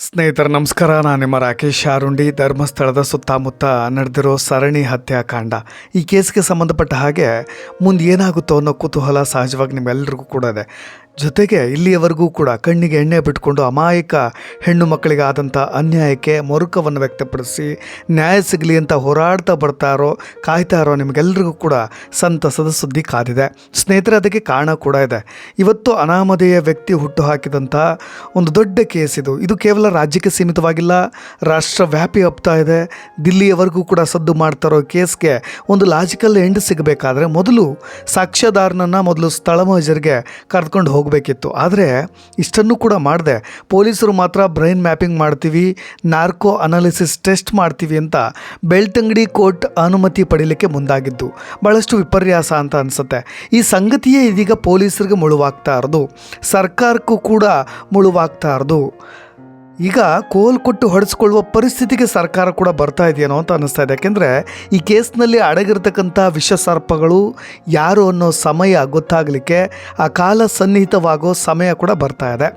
ಸ್ನೇಹಿತರೆ, ನಮಸ್ಕಾರ. ನಾನು ನಿಮ್ಮ ರಾಕೇಶ್ ಶಾರುಂಡಿ ಧರ್ಮಸ್ಥಳದ ಸುತ್ತಮುತ್ತ ನಡೆದಿರೋ ಸರಣಿ ಹತ್ಯಾಕಾಂಡ. ಈ ಕೇಸ್ಗೆ ಸಂಬಂಧಪಟ್ಟ ಹಾಗೆ ಮುಂದೆ ಏನಾಗುತ್ತೋ ಅನ್ನೋ ಕುತೂಹಲ ಸಹಜವಾಗಿ ನಿಮ್ಮೆಲ್ಲರಿಗೂ ಕೂಡ ಇದೆ. ಜೊತೆಗೆ ಇಲ್ಲಿಯವರೆಗೂ ಕೂಡ ಕಣ್ಣಿಗೆ ಎಣ್ಣೆ ಬಿಟ್ಕೊಂಡು ಅಮಾಯಕ ಹೆಣ್ಣು ಮಕ್ಕಳಿಗೆ ಆದಂಥ ಅನ್ಯಾಯಕ್ಕೆ ಮರುಕವನ್ನು ವ್ಯಕ್ತಪಡಿಸಿ ನ್ಯಾಯ ಸಿಗಲಿ ಅಂತ ಹೋರಾಡ್ತಾ ಬರ್ತಾ ಇರೋ ಕಾಯ್ತಾ ಇರೋ ನಿಮಗೆಲ್ಲರಿಗೂ ಕೂಡ ಸಂತಸದ ಸುದ್ದಿ ಕಾದಿದೆ. ಸ್ನೇಹಿತರೆ, ಅದಕ್ಕೆ ಕಾರಣ ಕೂಡ ಇದೆ. ಇವತ್ತು ಅನಾಮಧೇಯ ವ್ಯಕ್ತಿ ಹುಟ್ಟು ಹಾಕಿದಂಥ ಒಂದು ದೊಡ್ಡ ಕೇಸ್ ಇದು. ಇದು ಕೇವಲ ರಾಜ್ಯಕ್ಕೆ ಸೀಮಿತವಾಗಿಲ್ಲ, ರಾಷ್ಟ್ರವ್ಯಾಪಿ ಹಬ್ತಾ ಇದೆ. ದಿಲ್ಲಿಯವರೆಗೂ ಕೂಡ ಸದ್ದು ಮಾಡ್ತಾ ಇರೋ ಕೇಸ್ಗೆ ಒಂದು ಲಾಜಿಕಲ್ ಎಂಡ್ ಸಿಗಬೇಕಾದ್ರೆ ಮೊದಲು ಸಾಕ್ಷ್ಯಾಧಾರನನ್ನು ಮೊದಲು ಸ್ಥಳ ಮಹಜರಿಗೆ ಕರೆದುಕೊಂಡು ಹೋಗಬೇಕಿತ್ತು. ಆದರೆ ಇಷ್ಟನ್ನು ಕೂಡ ಮಾಡಿದೆ. ಪೊಲೀಸರು ಮಾತ್ರ ಬ್ರೈನ್ ಮ್ಯಾಪಿಂಗ್ ಮಾಡ್ತೀವಿ, ನಾರ್ಕೋ ಅನಾಲಿಸಿಸ್ ಟೆಸ್ಟ್ ಮಾಡ್ತೀವಿ ಅಂತ ಬೆಳ್ತಂಗಡಿ ಕೋರ್ಟ್ ಅನುಮತಿ ಪಡೀಲಿಕ್ಕೆ ಮುಂದಾಗಿದ್ದು. ಭಾಳಷ್ಟು ವಿಪರ್ಯಾಸ ಅಂತ ಅನಿಸುತ್ತೆ. ಈ ಸಂಗತಿಯೇ ಇದೀಗ ಪೊಲೀಸರಿಗೆ ಮುಳುವಾಗ್ತಾ ಇರೋದು. ಸರ್ಕಾರಕ್ಕೂ ಕೂಡ ಮುಳುವಾಗ್ತಾ ಇರೋದು. ಈಗ ಕೋಲ್ ಕೊಟ್ಟು ಹೊಡೆಸ್ಕೊಳ್ಳುವ ಪರಿಸ್ಥಿತಿಗೆ ಸರ್ಕಾರ ಕೂಡ ಬರ್ತಾ ಇದೆಯೇನೋ ಅಂತ ಅನ್ನಿಸ್ತಾ ಇದೆ. ಯಾಕೆಂದರೆ ಈ ಕೇಸ್ನಲ್ಲಿ ಅಡಗಿರ್ತಕ್ಕಂಥ ವಿಷ ಸರ್ಪಗಳು ಯಾರು ಅನ್ನೋ ಸಮಯ ಗೊತ್ತಾಗಲಿಕ್ಕೆ ಆ ಕಾಲ ಸನ್ನಿಹಿತವಾಗೋ ಸಮಯ ಕೂಡ ಬರ್ತಾ ಇದೆ.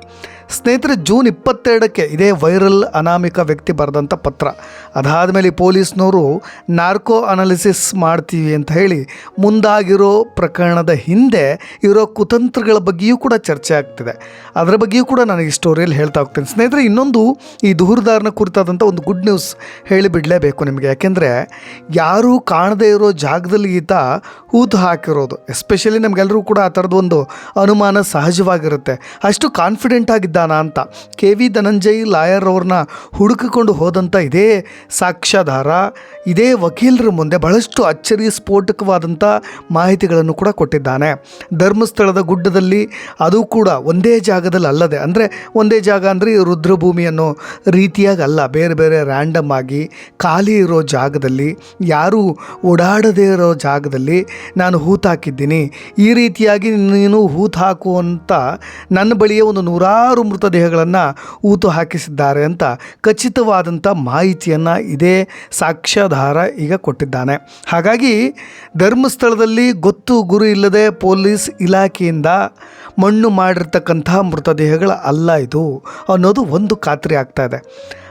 ಸ್ನೇಹಿತರೆ, ಜೂನ್ ಇಪ್ಪತ್ತೆರಡಕ್ಕೆ ಇದೇ ವೈರಲ್ ಅನಾಮಿಕ ವ್ಯಕ್ತಿ ಬರೆದಂಥ ಪತ್ರ. ಅದಾದ ಮೇಲೆ ಪೊಲೀಸ್ನವರು ನಾರ್ಕೋ ಅನಾಲಿಸಿಸ್ ಮಾಡ್ತೀವಿ ಅಂತ ಹೇಳಿ ಮುಂದಾಗಿರೋ ಪ್ರಕರಣದ ಹಿಂದೆ ಇರೋ ಕುತಂತ್ರಗಳ ಬಗ್ಗೆಯೂ ಕೂಡ ಚರ್ಚೆ ಆಗ್ತಿದೆ. ಅದರ ಬಗ್ಗೆಯೂ ಕೂಡ ನಾನು ಈ ಸ್ಟೋರಿಯಲ್ಲಿ ಹೇಳ್ತಾ ಹೋಗ್ತೇನೆ. ಸ್ನೇಹಿತರೆ, ಇನ್ನೊಂದು ಈ ದೂರದಾರನ ಕುರಿತಾದಂಥ ಒಂದು ಗುಡ್ ನ್ಯೂಸ್ ಹೇಳಿಬಿಡಲೇಬೇಕು ನಿಮಗೆ. ಯಾಕೆಂದರೆ, ಯಾರೂ ಕಾಣದೇ ಇರೋ ಜಾಗದಲ್ಲಿ ಈತ ಹೂತು ಹಾಕಿರೋದು. ಎಸ್ಪೆಷಲಿ ನಮಗೆಲ್ಲರೂ ಕೂಡ ಆ ಥರದ್ದು ಒಂದು ಅನುಮಾನ ಸಹಜವಾಗಿರುತ್ತೆ. ಅಷ್ಟು ಕಾನ್ಫಿಡೆಂಟ್ ಅಂತ. ಕೆ ವಿ ಧನಂಜಯ್ ಲಾಯರ್ ಅವ್ರನ್ನ ಹುಡುಕಿಕೊಂಡು ಹೋದಂಥ ಇದೇ ಸಾಕ್ಷ್ಯಾಧಾರ. ಇದೇ ವಕೀಲರ ಮುಂದೆ ಬಹಳಷ್ಟು ಅಚ್ಚರಿ ಸ್ಫೋಟಕವಾದಂಥ ಮಾಹಿತಿಗಳನ್ನು ಕೂಡ ಕೊಟ್ಟಿದ್ದಾನೆ. ಧರ್ಮಸ್ಥಳದ ಗುಡ್ಡದಲ್ಲಿ ಅದು ಕೂಡ ಒಂದೇ ಜಾಗದಲ್ಲಿ ಅಲ್ಲದೆ, ಅಂದರೆ ಒಂದೇ ಜಾಗ ಅಂದರೆ ರುದ್ರಭೂಮಿ ಅನ್ನೋ ರೀತಿಯಾಗಿ ಅಲ್ಲ, ಬೇರೆ ಬೇರೆ ರ್ಯಾಂಡಮ್ ಆಗಿ ಖಾಲಿ ಇರೋ ಜಾಗದಲ್ಲಿ, ಯಾರೂ ಓಡಾಡದೇ ಇರೋ ಜಾಗದಲ್ಲಿ ನಾನು ಹೂತಾಕಿದ್ದೀನಿ ಈ ರೀತಿಯಾಗಿ ನೀನು ಹೂತು ಹಾಕುವಂಥ ನನ್ನ ಬಳಿಯೇ ಒಂದು ನೂರಾರು ಮೃತದೇಹಗಳನ್ನು ಊತು ಹಾಕಿಸಿದ್ದಾರೆ ಅಂತ ಖಚಿತವಾದಂಥ ಮಾಹಿತಿಯನ್ನು ಇದೇ ಸಾಕ್ಷ್ಯಾಧಾರ ಈಗ ಕೊಟ್ಟಿದ್ದಾನೆ. ಹಾಗಾಗಿ ಧರ್ಮಸ್ಥಳದಲ್ಲಿ ಗೊತ್ತು ಗುರು ಇಲ್ಲದೆ ಪೊಲೀಸ್ ಇಲಾಖೆಯಿಂದ ಮಣ್ಣು ಮಾಡಿರ್ತಕ್ಕಂಥ ಮೃತದೇಹಗಳು ಅಲ್ಲ ಇದು ಅನ್ನೋದು ಒಂದು ಖಾತ್ರಿ ಆಗ್ತಾ ಇದೆ.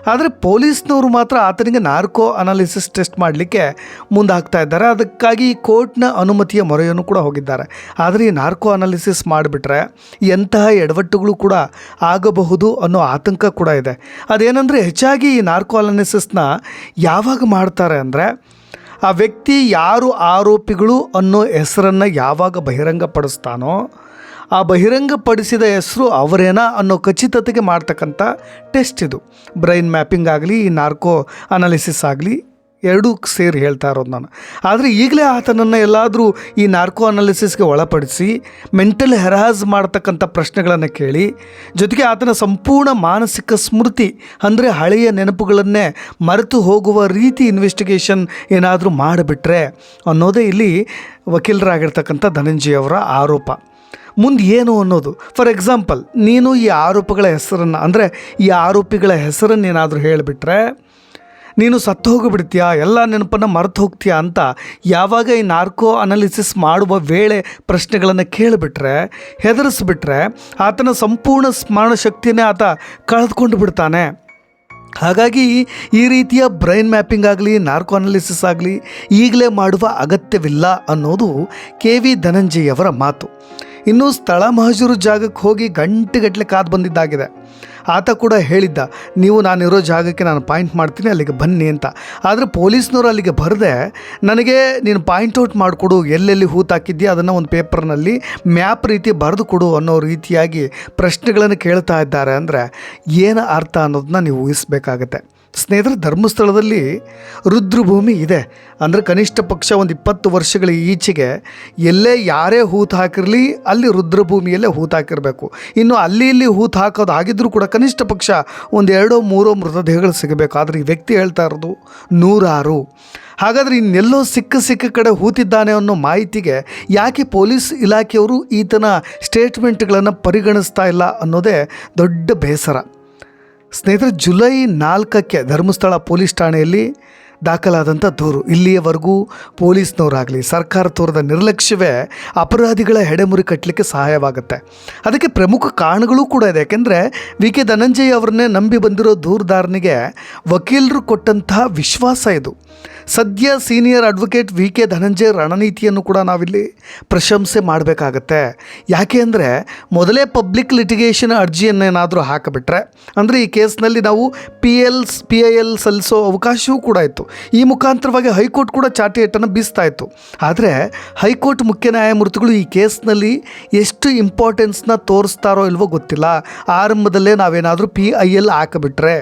ಆದರೆ ಪೊಲೀಸ್ನವರು ಮಾತ್ರ ಆತನಿಗೆ ನಾರ್ಕೋ ಅನಾಲಿಸಿಸ್ ಟೆಸ್ಟ್ ಮಾಡಲಿಕ್ಕೆ ಮುಂದಾಗ್ತಾ ಇದ್ದಾರೆ. ಅದಕ್ಕಾಗಿ ಕೋರ್ಟ್ನ ಅನುಮತಿಯ ಮೊರೆಯನ್ನು ಕೂಡ ಹೋಗಿದ್ದಾರೆ. ಆದರೆ ಈ ನಾರ್ಕೋ ಅನಾಲಿಸಿಸ್ ಮಾಡಿಬಿಟ್ರೆ ಎಂತಹ ಎಡವಟ್ಟುಗಳು ಕೂಡ ಆಗಬಹುದು ಅನ್ನೋ ಆತಂಕ ಕೂಡ ಇದೆ. ಅದೇನೆಂದರೆ ಹೆಚ್ಚಾಗಿ ಈ ನಾರ್ಕೋ ಅನಾಲಿಸಿಸ್ನ ಯಾವಾಗ ಮಾಡ್ತಾರೆ ಅಂದರೆ ಆ ವ್ಯಕ್ತಿ ಯಾರು ಆರೋಪಿಗಳು ಅನ್ನೋ ಹೆಸರನ್ನು ಯಾವಾಗ ಬಹಿರಂಗಪಡಿಸ್ತಾನೋ ಆ ಬಹಿರಂಗಪಡಿಸಿದ ಹೆಸರು ಅವರೇನಾ ಅನ್ನೋ ಖಚಿತತೆಗೆ ಮಾಡ್ತಕ್ಕಂಥ ಟೆಸ್ಟ್ ಇದು. ಬ್ರೈನ್ ಮ್ಯಾಪಿಂಗ್ ಆಗಲಿ ಈ ನಾರ್ಕೋ ಅನಾಲಿಸಿಸ್ ಆಗಲಿ, ಎರಡೂ ಸೇರಿ ಹೇಳ್ತಾ ಇರೋದು ನಾನು. ಆದರೆ ಈಗಲೇ ಆತನನ್ನು ಎಲ್ಲಾದರೂ ಈ ನಾರ್ಕೋ ಅನಾಲಿಸಿಸ್ಗೆ ಒಳಪಡಿಸಿ, ಮೆಂಟಲ್ ಹೆರಾಸ್ ಮಾಡ್ತಕ್ಕಂಥ ಪ್ರಶ್ನೆಗಳನ್ನು ಕೇಳಿ, ಜೊತೆಗೆ ಆತನ ಸಂಪೂರ್ಣ ಮಾನಸಿಕ ಸ್ಮೃತಿ, ಅಂದರೆ ಹಳೆಯ ನೆನಪುಗಳನ್ನೇ ಮರೆತು ಹೋಗುವ ರೀತಿ ಇನ್ವೆಸ್ಟಿಗೇಷನ್ ಏನಾದರೂ ಮಾಡಿಬಿಟ್ರೆ ಅನ್ನೋದೇ ಇಲ್ಲಿ ವಕೀಲರಾಗಿರ್ತಕ್ಕಂಥ ಧನಂಜಯ ಅವರ ಆರೋಪ. ಮುಂದೆ ಏನು ಅನ್ನೋದು. ಫಾರ್ ಎಕ್ಸಾಂಪಲ್ ನೀನು ಈ ಆರೋಪಗಳ ಹೆಸರನ್ನು, ಅಂದರೆ ಈ ಆರೋಪಿಗಳ ಹೆಸರನ್ನು ಏನಾದರೂ ಹೇಳಿಬಿಟ್ರೆ, ನೀನು ಸತ್ತು ಹೋಗಿಬಿಡ್ತೀಯಾ? ಎಲ್ಲ ನೆನಪನ್ನು ಮರೆತು ಹೋಗ್ತೀಯಾ ಅಂತ ಯಾವಾಗ ಈ ನಾರ್ಕೋ ಅನಾಲಿಸಿಸ್ ಮಾಡುವ ವೇಳೆ ಪ್ರಶ್ನೆಗಳನ್ನು ಕೇಳಿಬಿಟ್ರೆ, ಹೆದರಿಸ್ಬಿಟ್ರೆ, ಆತನ ಸಂಪೂರ್ಣ ಸ್ಮರಣ ಶಕ್ತಿಯನ್ನೇ ಆತ ಕಳೆದುಕೊಂಡು ಬಿಡ್ತಾನೆ. ಹಾಗಾಗಿ ಈ ರೀತಿಯ ಬ್ರೈನ್ ಮ್ಯಾಪಿಂಗ್ ಆಗಲಿ, ನಾರ್ಕೋ ಅನಾಲಿಸಿಸ್ ಆಗಲಿ ಈಗಲೇ ಮಾಡುವ ಅಗತ್ಯವಿಲ್ಲ ಅನ್ನೋದು ಕೆ ವಿ ಧನಂಜಯ್ ಅವರ ಮಾತು. ಇನ್ನು ಸ್ಥಳ ಮಹಜೂರು ಜಾಗಕ್ಕೆ ಹೋಗಿ ಗಂಟೆಗಟ್ಟಲೆ ಕಾದು ಬಂದಿದ್ದಾಗಿದೆ. ಆತ ಕೂಡ ಹೇಳಿದ್ದ, ನೀವು ನಾನಿರೋ ಜಾಗಕ್ಕೆ ನಾನು ಪಾಯಿಂಟ್ ಮಾಡ್ತೀನಿ, ಅಲ್ಲಿಗೆ ಬನ್ನಿ ಅಂತ. ಆದರೆ ಪೊಲೀಸ್ನವರು ಅಲ್ಲಿಗೆ ಬರದೆ, ನನಗೆ ನೀನು ಪಾಯಿಂಟ್ ಔಟ್ ಮಾಡಿಕೊಡು, ಎಲ್ಲೆಲ್ಲಿ ಹೂತಾಕಿದ್ದೀಯ ಅದನ್ನು ಒಂದು ಪೇಪರ್ನಲ್ಲಿ ಮ್ಯಾಪ್ ರೀತಿ ಬರೆದು ಕೊಡು ಅನ್ನೋ ರೀತಿಯಾಗಿ ಪ್ರಶ್ನೆಗಳನ್ನು ಕೇಳ್ತಾ ಇದ್ದಾರೆ. ಅಂದರೆ ಏನು ಅರ್ಥ ಅನ್ನೋದನ್ನ ನೀವು ಊಹಿಸ್ಬೇಕಾಗತ್ತೆ. ಸ್ನೇಹಿತರೆ, ಧರ್ಮಸ್ಥಳದಲ್ಲಿ ರುದ್ರಭೂಮಿ ಇದೆ. ಅಂದರೆ ಕನಿಷ್ಠ ಪಕ್ಷ ಒಂದು ಇಪ್ಪತ್ತು ವರ್ಷಗಳ ಈಚೆಗೆ ಎಲ್ಲೇ ಯಾರೇ ಹೂತು ಹಾಕಿರಲಿ ಅಲ್ಲಿ ರುದ್ರಭೂಮಿಯಲ್ಲೇ ಹೂತು ಹಾಕಿರಬೇಕು. ಇನ್ನು ಅಲ್ಲಿ ಇಲ್ಲಿ ಹೂತು ಹಾಕೋದು ಆಗಿದ್ದರೂ ಕೂಡ ಕನಿಷ್ಠ ಪಕ್ಷ ಒಂದು ಎರಡೋ ಮೂರೋ ಮೃತದೇಹಗಳು ಸಿಗಬೇಕು. ಆದರೆ ಈ ವ್ಯಕ್ತಿ ಹೇಳ್ತಾ ಇರೋದು ನೂರಾರು. ಹಾಗಾದರೆ ಇನ್ನೆಲ್ಲೋ ಸಿಕ್ಕ ಸಿಕ್ಕ ಕಡೆ ಹೂತಿದ್ದಾನೆ ಅನ್ನೋ ಮಾಹಿತಿಗೆ ಯಾಕೆ ಪೊಲೀಸ್ ಇಲಾಖೆಯವರು ಈತನ ಸ್ಟೇಟ್ಮೆಂಟ್ಗಳನ್ನು ಪರಿಗಣಿಸ್ತಾ ಇಲ್ಲ ಅನ್ನೋದೇ ದೊಡ್ಡ ಬೇಸರ. ಸ್ನೇಹಿತರೆ ಜುಲೈ ನಾಲ್ಕಕ್ಕೆ ಧರ್ಮಸ್ಥಳ ಪೊಲೀಸ್ ಠಾಣೆಯಲ್ಲಿ ದಾಖಲಾದಂಥ ದೂರು. ಇಲ್ಲಿಯವರೆಗೂ ಪೊಲೀಸ್ನವರಾಗಲಿ, ಸರ್ಕಾರ ತೋರದ ನಿರ್ಲಕ್ಷ್ಯವೇ ಅಪರಾಧಿಗಳ ಹೆಡೆಮುರಿ ಕಟ್ಟಲಿಕ್ಕೆ ಸಹಾಯವಾಗುತ್ತೆ. ಅದಕ್ಕೆ ಪ್ರಮುಖ ಕಾರಣಗಳು ಕೂಡ ಇದೆ. ಯಾಕೆಂದರೆ ವಿ. ಕೆ. ಧನಂಜಯ್ ಅವ್ರನ್ನೇ ನಂಬಿ ಬಂದಿರೋ ದೂರದಾರನಿಗೆ ವಕೀಲರು ಕೊಟ್ಟಂತಹ ವಿಶ್ವಾಸ ಇದು. ಸದ್ಯ senior advocate V. K. Dhananjaya ರಣನೀತಿಯನ್ನು ಕೂಡ ನಾವಿಲ್ಲಿ ಪ್ರಶಂಸೆ ಮಾಡಬೇಕಾಗತ್ತೆ. ಯಾಕೆ ಅಂದರೆ ಮೊದಲೇ ಪಬ್ಲಿಕ್ ಲಿಟಿಗೇಷನ್ ಅರ್ಜಿಯನ್ನೇನಾದರೂ ಹಾಕಿಬಿಟ್ರೆ, ಅಂದರೆ ಈ ಕೇಸ್ನಲ್ಲಿ ನಾವು P L, P I L ಸಲ್ಲಿಸೋ ಅವಕಾಶವೂ ಕೂಡ ಇತ್ತು. ಈ ಮುಖಾಂತರವಾಗಿ ಹೈಕೋರ್ಟ್ ಕೂಡ ಚಾಟಿ ಏಟನ್ನು ಬೀಸ್ತಾ ಇತ್ತು. ಆದರೆ ಹೈಕೋರ್ಟ್ ಮುಖ್ಯ ನ್ಯಾಯಮೂರ್ತಿಗಳು ಈ ಕೇಸ್ನಲ್ಲಿ ಎಷ್ಟು ಇಂಪಾರ್ಟೆನ್ಸ್ನ ತೋರಿಸ್ತಾರೋ ಇಲ್ವೋ ಗೊತ್ತಿಲ್ಲ. ಆರಂಭದಲ್ಲೇ ನಾವೇನಾದರೂ ಪಿ ಐ ಎಲ್ ಹಾಕಿಬಿಟ್ರೆ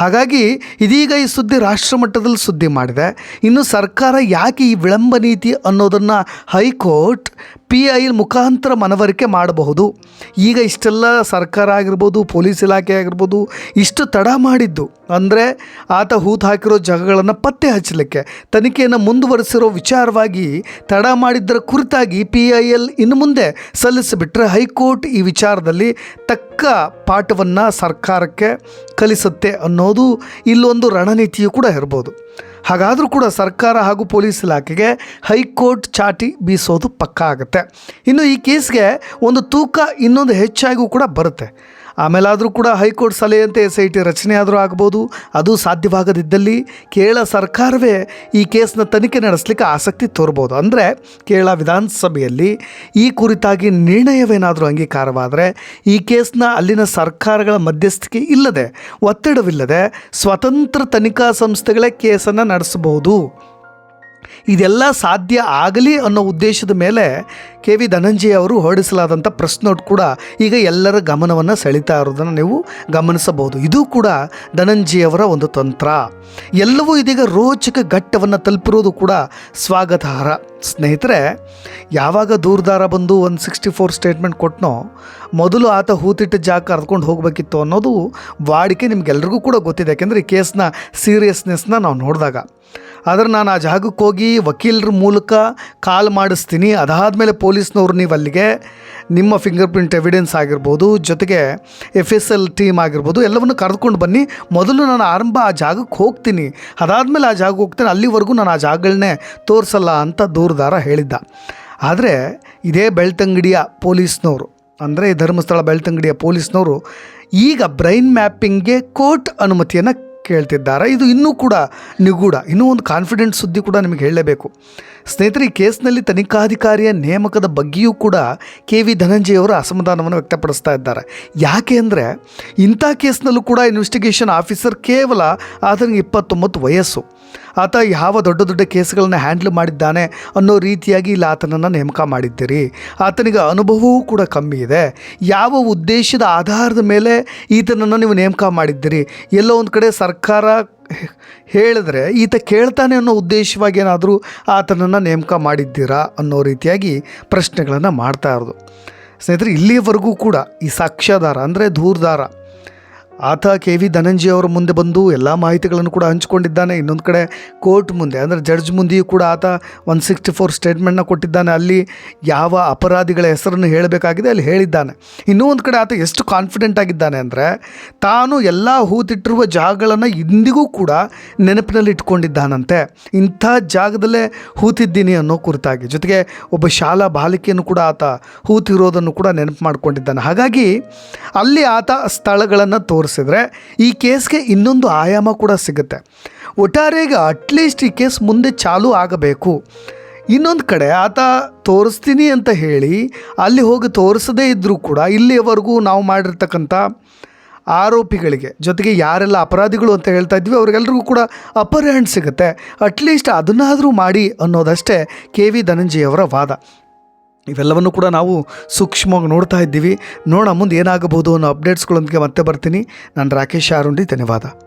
ಹಾಗಾಗಿ ಇದೀಗ ಈ ಸುದ್ದಿ ರಾಷ್ಟ್ರ ಮಟ್ಟದಲ್ಲಿ ಸುದ್ದಿ ಮಾಡಿದೆ. ಇನ್ನು ಸರ್ಕಾರ ಯಾಕೆ ಈ ವಿಳಂಬ ನೀತಿ ಅನ್ನೋದನ್ನು ಹೈಕೋರ್ಟ್ ಪಿ ಐ ಮುಖಾಂತರ ಮನವರಿಕೆ ಮಾಡಬಹುದು? ಈಗ ಇಷ್ಟೆಲ್ಲ ಸರ್ಕಾರ ಆಗಿರ್ಬೋದು, ಪೊಲೀಸ್ ಇಲಾಖೆ ಆಗಿರ್ಬೋದು, ಇಷ್ಟು ತಡ ಮಾಡಿದ್ದು ಅಂದರೆ ಆತ ಹೂತು ಹಾಕಿರೋ ಜಾಗಗಳನ್ನು ಪತ್ತೆ ಹಚ್ಚಲಿಕ್ಕೆ, ತನಿಖೆಯನ್ನು ಮುಂದುವರಿಸಿರೋ ವಿಚಾರವಾಗಿ ತಡ ಮಾಡಿದ್ದರ ಕುರಿತಾಗಿ ಪಿ ಐ ಎಲ್ ಇನ್ನು ಮುಂದೆ ಸಲ್ಲಿಸಿಬಿಟ್ರೆ ಹೈಕೋರ್ಟ್ ಈ ವಿಚಾರದಲ್ಲಿ ತಕ್ಕ ಪಾಠವನ್ನು ಸರ್ಕಾರಕ್ಕೆ ಕಲಿಸುತ್ತೆ ಅನ್ನೋದು ಇಲ್ಲೊಂದು ರಣನೀತಿಯು ಕೂಡ ಇರ್ಬೋದು. ಹಾಗಾದರೂ ಕೂಡ ಸರ್ಕಾರ ಹಾಗೂ ಪೊಲೀಸ್ ಇಲಾಖೆಗೆ ಹೈಕೋರ್ಟ್ ಚಾಟಿ ಬೀಸೋದು ಪಕ್ಕ ಆಗುತ್ತೆ. ಇನ್ನು ಈ ಕೇಸ್ಗೆ ಒಂದು ತೂಕ ಇನ್ನೊಂದು ಹೆಚ್ಚಾಗೂ ಕೂಡ ಬರುತ್ತೆ. ಆಮೇಲಾದರೂ ಕೂಡ ಹೈಕೋರ್ಟ್ ಸಲಹೆಯಂತೆ ಎಸ್ ಐ ಟಿ ರಚನೆ ಆಗ್ಬೋದು. ಅದು ಸಾಧ್ಯವಾಗದಿದ್ದಲ್ಲಿ ಕೇರಳ ಸರ್ಕಾರವೇ ಈ ಕೇಸ್ನ ತನಿಖೆ ನಡೆಸಲಿಕ್ಕೆ ಆಸಕ್ತಿ ತೋರ್ಬೋದು. ಅಂದರೆ ಕೇರಳ ವಿಧಾನಸಭೆಯಲ್ಲಿ ಈ ಕುರಿತಾಗಿ ನಿರ್ಣಯವೇನಾದರೂ ಅಂಗೀಕಾರವಾದರೆ ಈ ಕೇಸ್ನ ಅಲ್ಲಿನ ಸರ್ಕಾರಗಳ ಮಧ್ಯಸ್ಥಿಕೆ ಇಲ್ಲದೆ ಒತ್ತಡವಿಲ್ಲದೆ ಸ್ವತಂತ್ರ ತನಿಖಾ ಸಂಸ್ಥೆಗಳೇ ಕೇಸನ್ನು ನಡೆಸಬಹುದು. ಇದೆಲ್ಲ ಸಾಧ್ಯ ಆಗಲಿ ಅನ್ನೋ ಉದ್ದೇಶದ ಮೇಲೆ ಕೆ ವಿ ಧನಂಜಯ ಅವರು ಹೊರಡಿಸಲಾದಂಥ ಪ್ರಶ್ನೋಟ್ ಕೂಡ ಈಗ ಎಲ್ಲರ ಗಮನವನ್ನು ಸೆಳೀತಾ ಇರೋದನ್ನು ನೀವು ಗಮನಿಸಬಹುದು. ಇದು ಕೂಡ ಧನಂಜಯವರ ಒಂದು ತಂತ್ರ. ಎಲ್ಲವೂ ಇದೀಗ ರೋಚಕ ಘಟ್ಟವನ್ನು ತಲುಪಿರೋದು ಕೂಡ ಸ್ವಾಗತಾರ್ಹ. ಸ್ನೇಹಿತರೆ, ಯಾವಾಗ ದೂರದಾರ ಬಂದು ಒಂದು ಸಿಕ್ಸ್ಟಿ ಫೋರ್ ಸ್ಟೇಟ್ಮೆಂಟ್ ಕೊಟ್ಟನೋ ಮೊದಲು ಆತ ಹೂತಿಟ್ಟ ಜಾಗ ಕರೆದುಕೊಂಡು ಹೋಗಬೇಕಿತ್ತು ಅನ್ನೋದು ವಾಡಿಕೆ ನಿಮಗೆಲ್ರಿಗೂ ಕೂಡ ಗೊತ್ತಿದೆ. ಯಾಕೆಂದರೆ ಈ ಕೇಸ್ನ ಸೀರಿಯಸ್ನೆಸ್ನ ನಾವು ನೋಡಿದಾಗ. ಆದರೆ ನಾನು ಆ ಜಾಗಕ್ಕೆ ಹೋಗಿ ವಕೀಲರ ಮೂಲಕ ಕಾಲ್ ಮಾಡಿಸ್ತೀನಿ. ಅದಾದಮೇಲೆ ಪೊಲೀಸ್ನವ್ರು ನೀವು ಅಲ್ಲಿಗೆ ನಿಮ್ಮ ಫಿಂಗರ್ ಪ್ರಿಂಟ್ ಎವಿಡೆನ್ಸ್ ಆಗಿರ್ಬೋದು, ಜೊತೆಗೆ ಎಫ್ ಎಸ್ ಎಲ್ ಟೀಮ್ ಆಗಿರ್ಬೋದು, ಎಲ್ಲವನ್ನು ಕರೆದುಕೊಂಡು ಬನ್ನಿ. ಮೊದಲು ನಾನು ಆರಂಭ ಆ ಜಾಗಕ್ಕೆ ಹೋಗ್ತೀನಿ. ಅದಾದಮೇಲೆ ಆ ಜಾಗಕ್ಕೆ ಹೋಗ್ತೀನಿ. ಅಲ್ಲಿವರೆಗೂ ನಾನು ಆ ಜಾಗಗಳನ್ನೇ ತೋರಿಸಲ್ಲ ಅಂತ ದೂರದಾರ ಹೇಳಿದ್ದ. ಆದರೆ ಇದೇ ಬೆಳ್ತಂಗಡಿಯ ಪೊಲೀಸ್ನವರು, ಅಂದರೆ ಧರ್ಮಸ್ಥಳ ಬೆಳ್ತಂಗಡಿಯ ಪೊಲೀಸ್ನವರು ಈಗ ಬ್ರೈನ್ ಮ್ಯಾಪಿಂಗ್ಗೆ ಕೋರ್ಟ್ ಅನುಮತಿಯನ್ನು ಕೇಳ್ತಿದ್ದಾರೆ. ಇದು ಇನ್ನೂ ಕೂಡ ನಿಗೂಢ, ಇನ್ನೂ ಒಂದು ಕಾನ್ಫಿಡೆಂಟ್ ಸುದ್ದಿ ಕೂಡ ನಿಮಗೆ ಹೇಳಲೇಬೇಕು. ಸ್ನೇಹಿತರೆ, ಈ ಕೇಸ್ನಲ್ಲಿ ತನಿಖಾಧಿಕಾರಿಯ ನೇಮಕದ ಬಗ್ಗೆಯೂ ಕೂಡ ಕೆ ವಿ ಧನಂಜಯ ಅವರು ಅಸಮಾಧಾನವನ್ನು ವ್ಯಕ್ತಪಡಿಸ್ತಾ ಇದ್ದಾರೆ. ಯಾಕೆ ಅಂದರೆ, ಇಂಥ ಕೇಸ್ನಲ್ಲೂ ಕೂಡ ಇನ್ವೆಸ್ಟಿಗೇಷನ್ ಆಫೀಸರ್ ಕೇವಲ ಆತನಿಗೆ ಇಪ್ಪತ್ತೊಂಬತ್ತು ವಯಸ್ಸು. ಆತ ಯಾವ ದೊಡ್ಡ ದೊಡ್ಡ ಕೇಸ್ಗಳನ್ನ ಹ್ಯಾಂಡಲ್ ಮಾಡಿದ್ದಾನೆ ಅನ್ನೋ ರೀತಿಯಾಗಿ ಇಲ್ಲಿ ಆತನನ್ನು ನೇಮಕ ಮಾಡಿದ್ದೀರಿ. ಆತನಿಗೆ ಅನುಭವವೂ ಕೂಡ ಕಮ್ಮಿ ಇದೆ. ಯಾವ ಉದ್ದೇಶದ ಆಧಾರದ ಮೇಲೆ ಈತನನ್ನು ನೀವು ನೇಮಕ ಮಾಡಿದ್ದೀರಿ? ಎಲ್ಲೋ ಒಂದು ಕಡೆ ಸರ್ಕಾರ ಹೇಳಿದ್ರೆ ಈತ ಕೇಳ್ತಾನೆ ಅನ್ನೋ ಉದ್ದೇಶವಾಗಿ ಏನಾದರೂ ಆತನನ್ನು ನೇಮಕ ಮಾಡಿದ್ದೀರಾ ಅನ್ನೋ ರೀತಿಯಾಗಿ ಪ್ರಶ್ನೆಗಳನ್ನು ಮಾಡ್ತಾ ಇರೋದು. ಸ್ನೇಹಿತರೆ, ಇಲ್ಲಿಯವರೆಗೂ ಕೂಡ ಈ ಸಾಕ್ಷ್ಯಾಧಾರ ಅಂದರೆ ದೂರದಾರ ಆತ ಕೆ ವಿ ಧನಂಜಯ ಅವರ ಮುಂದೆ ಬಂದು ಎಲ್ಲ ಮಾಹಿತಿಗಳನ್ನು ಕೂಡ ಹಂಚಿಕೊಂಡಿದ್ದಾನೆ. ಇನ್ನೊಂದು ಕಡೆ ಕೋರ್ಟ್ ಮುಂದೆ, ಅಂದರೆ ಜಡ್ಜ್ ಮುಂದೆಯೂ ಕೂಡ ಆತ ಒನ್ ಸಿಕ್ಸ್ಟಿ ಫೋರ್ ಸ್ಟೇಟ್ಮೆಂಟ್ನ ಕೊಟ್ಟಿದ್ದಾನೆ. ಅಲ್ಲಿ ಯಾವ ಅಪರಾಧಿಗಳ ಹೆಸರನ್ನು ಹೇಳಬೇಕಾಗಿದೆ, ಅಲ್ಲಿ ಹೇಳಿದ್ದಾನೆ. ಇನ್ನೂ ಒಂದು ಕಡೆ ಆತ ಎಷ್ಟು ಕಾನ್ಫಿಡೆಂಟ್ ಆಗಿದ್ದಾನೆ ಅಂದರೆ, ತಾನು ಎಲ್ಲ ಹೂತಿಟ್ಟಿರುವ ಜಾಗಗಳನ್ನು ಇಂದಿಗೂ ಕೂಡ ನೆನಪಿನಲ್ಲಿ ಇಟ್ಕೊಂಡಿದ್ದಾನಂತೆ. ಇಂಥ ಜಾಗದಲ್ಲೇ ಹೂತಿದ್ದೀನಿ ಅನ್ನೋ ಕುರಿತಾಗಿ. ಜೊತೆಗೆ ಒಬ್ಬ ಶಾಲಾ ಬಾಲಿಕೆಯನ್ನು ಕೂಡ ಆತ ಹೂತಿರೋದನ್ನು ಕೂಡ ನೆನಪು ಮಾಡಿಕೊಂಡಿದ್ದಾನೆ. ಹಾಗಾಗಿ ಅಲ್ಲಿ ಆತ ಸ್ಥಳಗಳನ್ನು ತೋರಿಸಿದ್ರೆ ಈ ಕೇಸ್ಗೆ ಇನ್ನೊಂದು ಆಯಾಮ ಕೂಡ ಸಿಗುತ್ತೆ. ಒಟ್ಟಾರೆಗೆ ಅಟ್ಲೀಸ್ಟ್ ಈ ಕೇಸ್ ಮುಂದೆ ಚಾಲೂ ಆಗಬೇಕು. ಇನ್ನೊಂದು ಕಡೆ ಆತ ತೋರಿಸ್ತೀನಿ ಅಂತ ಹೇಳಿ ಅಲ್ಲಿ ಹೋಗಿ ತೋರಿಸದೇ ಇದ್ದರೂ ಕೂಡ ಇಲ್ಲಿಯವರೆಗೂ ನಾವು ಮಾಡಿರ್ತಕ್ಕಂಥ ಆರೋಪಿಗಳಿಗೆ, ಜೊತೆಗೆ ಯಾರೆಲ್ಲ ಅಪರಾಧಿಗಳು ಅಂತ ಹೇಳ್ತಾ ಇದ್ವಿ ಅವ್ರಿಗೆಲ್ಲರಿಗೂ ಕೂಡ ಅಪರ್ ಹ್ಯಾಂಡ್ ಸಿಗುತ್ತೆ ಅಟ್ಲೀಸ್ಟ್ ಅದನ್ನಾದರೂ ಮಾಡಿ ಅನ್ನೋದಷ್ಟೇ ಕೆ ವಿ ಧನಂಜಯವರ ವಾದ. ಇವೆಲ್ಲವನ್ನು ಕೂಡ ನಾವು ಸೂಕ್ಷ್ಮವಾಗಿ ನೋಡ್ತಾ ಇದ್ದೀವಿ. ನೋಡೋಣ ಮುಂದೆ ಏನಾಗಬಹುದು ಅನ್ನೋ ಅಪ್ಡೇಟ್ಸ್ಗಳೊಂದಿಗೆ ಮತ್ತೆ ಬರ್ತೀನಿ. ನಾನು ರಾಕೇಶ್ ಆರುಂಡಿ, ಧನ್ಯವಾದ.